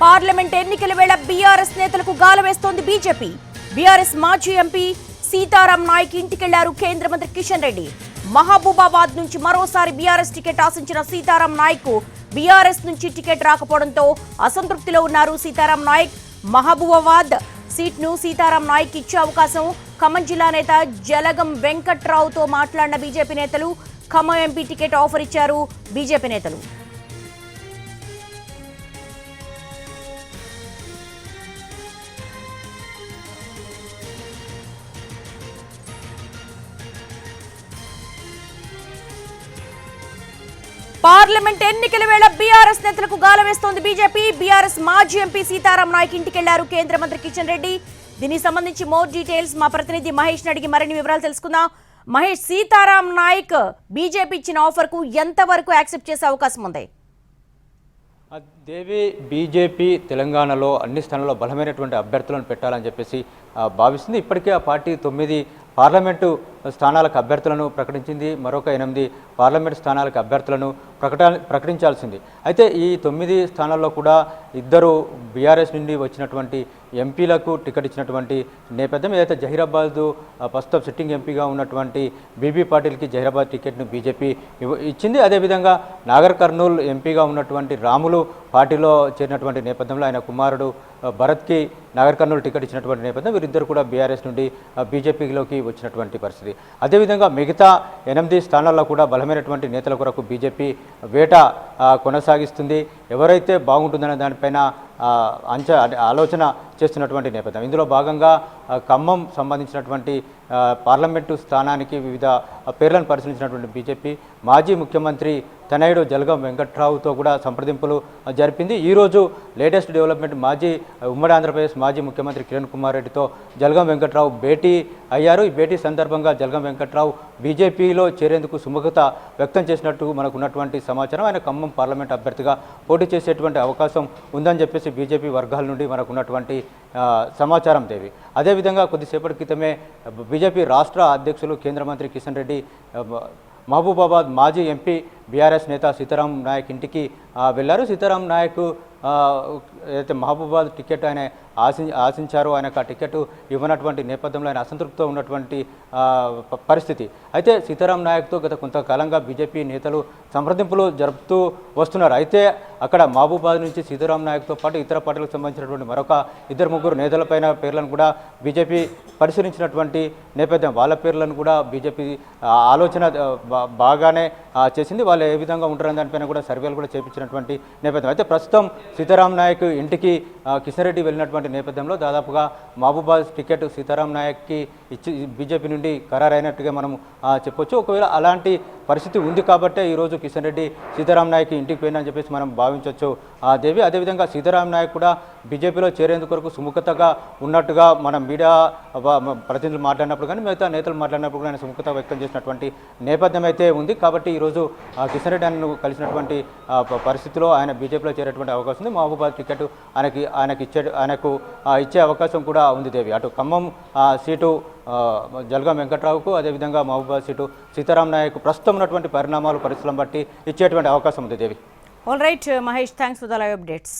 Parliament ఎన్నికల వేళ BRS నేతలకు గాలం వేస్తోంది బీజేపీ. బీఆర్ఎస్ మాజీ ఎంపీ సీతారాం నాయక్ ఇంటికెళ్ళారు కేంద్ర మంత్రి కిషన్ రెడ్డి. మహబూబాబాద్ నుంచి మరోసారి బీఆర్ఎస్ టికెట్ ఆశించిన సీతారాం నాయక్ బీఆర్ఎస్ నుంచి టికెట్ రాకపోవడంతో అసంతృప్తిలో ఉన్నారు సీతారాం నాయక్. మహబూబాబాద్ సీట్ను సీతారాం నాయక్ ఇచ్చే అవకాశం ఖమ్మం జిల్లా నేత జలగం వెంకట్రావుతో మాట్లాడిన బీజేపీ నేతలు ఖమ్మం ఎంపీ టికెట్ ఆఫర్ ఇచ్చారు బీజేపీ నేతలు. పార్లమెంట్ ఎన్నికల వేళ బీఆర్ఎస్ నేతలకు గాల వేస్తోంది బీజేపీ. బీఆర్ఎస్ మాజీ ఎంపీ సీతారాం నాయక్ ఇంటికెళ్ళారు కేంద్ర మంత్రి కిషన్ రెడ్డి. దీనికి సంబంధించి మోర్ డీటెయిల్స్ మా ప్రతినిధి మహేష్ అడిగి మరిన్ని వివరాలు తెలుసుకుందాం. మహేష్ సీతారాం నాయక్ బీజేపీ ఇచ్చిన ఆఫర్కు ఎంత వరకు యాక్సెప్ట్ చేసే అవకాశం ఉంది? దేవి బీజేపీ తెలంగాణలో అన్ని స్థానాల్లో బలమైనటువంటి అభ్యర్థులను పెట్టాలని చెప్పేసి భావిస్తుంది. ఇప్పటికే ఆ పార్టీ తొమ్మిది పార్లమెంటు స్థానాలకు అభ్యర్థులను ప్రకటించింది మరొక ఎనిమిది పార్లమెంటు స్థానాలకు అభ్యర్థులను ప్రకట ప్రకటించాల్సింది. అయితే ఈ తొమ్మిది స్థానాల్లో కూడా ఇద్దరు బీఆర్ఎస్ నుండి వచ్చినటువంటి ఎంపీలకు టికెట్ ఇచ్చినటువంటి నేపథ్యం ఏదైతే జహీరాబాద్ ప్రస్తుతం సిట్టింగ్ ఎంపీగా ఉన్నటువంటి బీబీ పాటిల్కి జహీరాబాద్ టికెట్ను బీజేపీ ఇచ్చింది. అదేవిధంగా నాగర్ కర్నూలు ఎంపీగా ఉన్నటువంటి రాములు పార్టీలో చేరినటువంటి నేపథ్యంలో ఆయన కుమారుడు భరత్కి నాగర్ కర్నూలు టికెట్ ఇచ్చినటువంటి నేపథ్యం వీరిద్దరు కూడా బీఆర్ఎస్ నుండి బీజేపీలోకి వచ్చినటువంటి పరిస్థితి. అదేవిధంగా మిగతా ఎనిమిది స్థానాల్లో కూడా బలమైనటువంటి నేతల కొరకు బీజేపీ వేట కొనసాగిస్తుంది. ఎవరైతే బాగుంటుందనే దానిపైన అంచ ఆలోచన చేస్తున్నటువంటి నేపథ్యం. ఇందులో భాగంగా ఖమ్మం సంబంధించినటువంటి పార్లమెంటు స్థానానికి వివిధ పేర్లను పరిశీలించినటువంటి బీజేపీ మాజీ ముఖ్యమంత్రి తనయుడు జలగం వెంకట్రావుతో కూడా సంప్రదింపులు జరిపింది. ఈరోజు లేటెస్ట్ డెవలప్మెంట్ మాజీ ఉమ్మడి ఆంధ్రప్రదేశ్ మాజీ ముఖ్యమంత్రి కిరణ్ కుమార్ రెడ్డితో జలగం వెంకట్రావు భేటీ అయ్యారు. ఈ భేటీ సందర్భంగా జలగం వెంకట్రావు బీజేపీలో చేరేందుకు సుముఖత వ్యక్తం చేసినట్టు మనకు ఉన్నటువంటి సమాచారం. ఆయన ఖమ్మం పార్లమెంట్ అభ్యర్థిగా పోటీ చేసేటువంటి అవకాశం ఉందని చెప్పేసి బీజేపీ వర్గాల నుండి మనకు ఉన్నటువంటి సమాచారం దేవి అదేవిధంగా కొద్దిసేపటి క్రితమే బీజేపీ రాష్ట్ర అధ్యక్షులు కేంద్ర మంత్రి కిషన్ రెడ్డి మహబూబాబాద్ మాజీ ఎంపీ బీఆర్ఎస్ నేత సీతారాం నాయక్ ఇంటికి వెళ్ళారు. సీతారాం నాయక్ అయితే ఏదైతే మహబూబాద్ టికెట్ ఆయన ఆశి ఆశించారో ఆయనకు ఆ టికెట్ ఇవ్వనటువంటి నేపథ్యంలో ఆయన అసంతృప్తితో ఉన్నటువంటి పరిస్థితి. అయితే సీతారాం నాయక్తో గత కొంతకాలంగా బీజేపీ నేతలు సంప్రదింపులు జరుపుతూ వస్తున్నారు. అయితే అక్కడ మహబూబాద్ నుంచి సీతారాం నాయక్తో పాటు ఇతర పార్టీలకు సంబంధించినటువంటి మరొక ఇద్దరు ముగ్గురు నేతలపైన పేర్లను కూడా బీజేపీ పరిశీలించినటువంటి నేపథ్యం. వాళ్ళ పేర్లను కూడా బీజేపీ ఆలోచన బాగానే చేసింది. వాళ్ళు ఏ విధంగా ఉంటారని దానిపైన కూడా సర్వేలు కూడా చేపించినటువంటి నేపథ్యం. అయితే ప్రస్తుతం సీతారాం నాయక్ ఇంటికి కిషన్ రెడ్డి వెళ్ళినటువంటి నేపథ్యంలో దాదాపుగా మహబూబాద్ టికెట్ సీతారాం నాయక్కి ఇచ్చి బీజేపీ నుండి ఖరారైనట్టుగా మనం చెప్పొచ్చు. ఒకవేళ అలాంటి పరిస్థితి ఉంది కాబట్టే ఈరోజు కిషన్ రెడ్డి సీతారాం నాయక్ ఇంటికి పోయిందని చెప్పేసి మనం భావించవచ్చు ఆ దేవి అదేవిధంగా సీతారాం నాయక్ కూడా బీజేపీలో చేరేందుకు కొరకు సుముఖతగా ఉన్నట్టుగా మనం మీడియా ప్రతినిధులు మాట్లాడినప్పుడు కానీ మిగతా నేతలు మాట్లాడినప్పుడు కానీ ఆయన సుముఖత వ్యక్తం చేసినటువంటి నేపథ్యం అయితే ఉంది. కాబట్టి ఈరోజు కిషన్ రెడ్డి ఆయనను కలిసినటువంటి పరిస్థితిలో ఆయన బీజేపీలో చేరేటువంటి అవకాశం ఉంది. మహబూబాద్ టికెట్ ఆయనకి ఆయనకి ఇచ్చే ఆయనకు ఇచ్చే అవకాశం కూడా ఉంది దేవి. అటు ఖమ్మం సీటు జల్గా వెంకట్రావుకు అదేవిధంగా మహబూబాద్ సీటు సీతారాం నాయక్ ప్రస్తుతం ఉన్నటువంటి పరిణామాలు పరిస్థితులను బట్టి ఇచ్చేటువంటి అవకాశం ఉంది Devi. All right Mahesh thanks for the live updates